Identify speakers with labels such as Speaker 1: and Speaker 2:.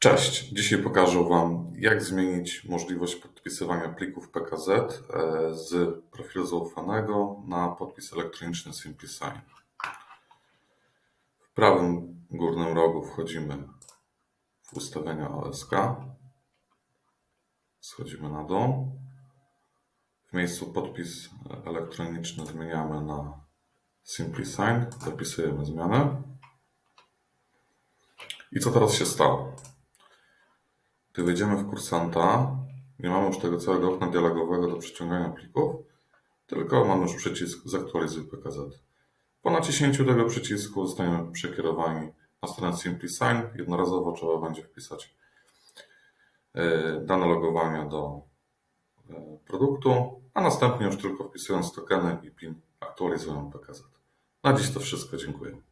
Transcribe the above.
Speaker 1: Cześć, dzisiaj pokażę Wam, jak zmienić możliwość podpisywania plików PKZ e, z profilu zaufanego na podpis elektroniczny SimpliSign. W prawym górnym rogu wchodzimy w ustawienia OSK, schodzimy na dół. W miejscu podpis elektroniczny zmieniamy na SimpliSign, dopisujemy zmianę. I co teraz się stało? Gdy wejdziemy w kursanta, nie mamy już tego całego okna dialogowego do przeciągania plików, tylko mamy już przycisk Zaktualizuj PKZ. Po naciśnięciu tego przycisku zostaniemy przekierowani na stronę SimpliSign. Jednorazowo trzeba będzie wpisać e, dane logowania do e, produktu, a następnie już tylko wpisując tokeny i PIN aktualizują PKZ. Na dziś to wszystko. Dziękuję.